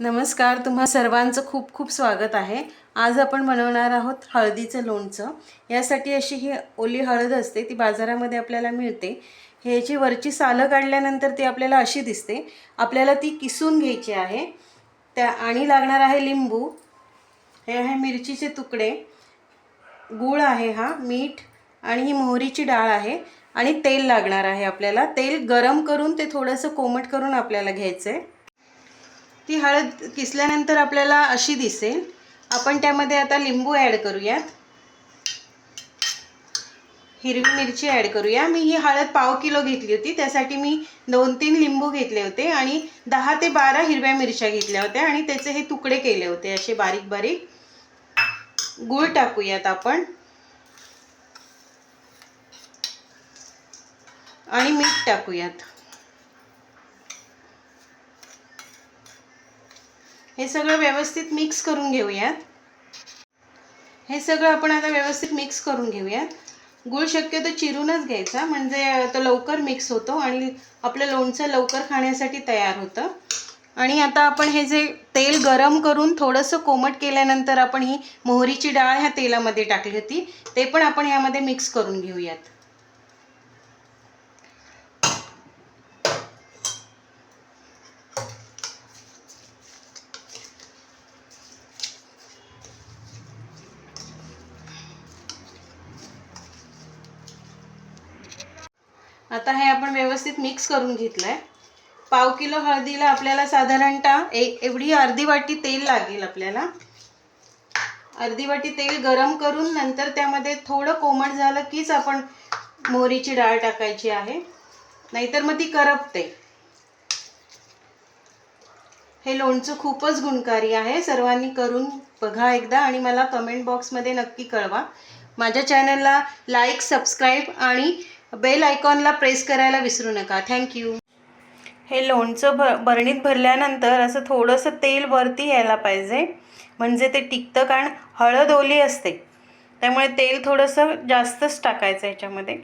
नमस्कार तुम्हा सर्वांचं खूप खूप स्वागत आहे. आज आपण बनवणार आहोत हळदीचं लोणचं. यासाठी अशी ही ओली हळद असते ती बाजारामध्ये आपल्याला मिळते. ह्याची वरची सालं काढल्यानंतर ती आपल्याला अशी दिसते. आपल्याला ती किसून घ्यायची आहे. त्या आणि लागणार आहे लिंबू. हे आहे मिरचीचे तुकडे. गूळ आहे हा मीठ आणि ही मोहरीची डाळ आहे. आणि तेल लागणार आहे आपल्याला. तेल गरम करून ते थोडंसं कोमट करून आपल्याला घ्यायचं आहे ती हळद किसल्यानंतर आपल्याला अशी दिसेल. आपण त्यामध्ये आता लिंबू ॲड करूयात. हिरवी मिरची ॲड करूया. मी ही हळद पाव किलो घेतली होती. त्यासाठी मी दोन तीन लिंबू घेतले होते आणि दहा ते बारा हिरव्या मिरच्या घेतल्या होत्या आणि त्याचे हे तुकडे केले होते. असे बारीक बारीक गूळ टाकूयात आपण. आणि मीठ टाकूयात. हे सगळं व्यवस्थित मिक्स करून घेऊयात. हे सगळं आपण आता व्यवस्थित मिक्स करून घेऊयात. गूळ शक्यतो चिरूनच घ्यायचा म्हणजे तो लवकर मिक्स होतो आणि आपलं लोणचं लवकर खाण्यासाठी तयार होतं. आणि आता आपण हे जे तेल गरम करून थोडंसं कोमट केल्यानंतर आपण ही मोहरीची डाळ ह्या तेलामध्ये टाकली होती ते पण आपण ह्यामध्ये मिक्स करून घेऊयात. आता हे आपण व्यवस्थित मिक्स करून घेतलं आहे पाव किलो हळदीला आपल्याला साधारणतः एक एवढी अर्धी वाटी तेल लागेल आपल्याला. अर्धी वाटी तेल गरम करून नंतर त्यामध्ये थोडं कोमट झालं कीच आपण मोहरीची डाळ टाकायची आहे. नाहीतर मग ती करपते. हे लोणचं खूपच गुणकारी आहे. सर्वांनी करून बघा एकदा आणि मला कमेंट बॉक्समध्ये नक्की कळवा. माझ्या चॅनलला लाईक सबस्क्राईब आणि बेल आयकॉनला प्रेस करायला विसरू नका. थँक्यू हे लोणचं भ बरणीत भरल्यानंतर असं थोडंसं तेल वरती यायला पाहिजे. म्हणजे ते टिकतं कारण हळद ओली असते. त्यामुळे तेल थोडंसं जास्तच टाकायचं याच्यामध्ये.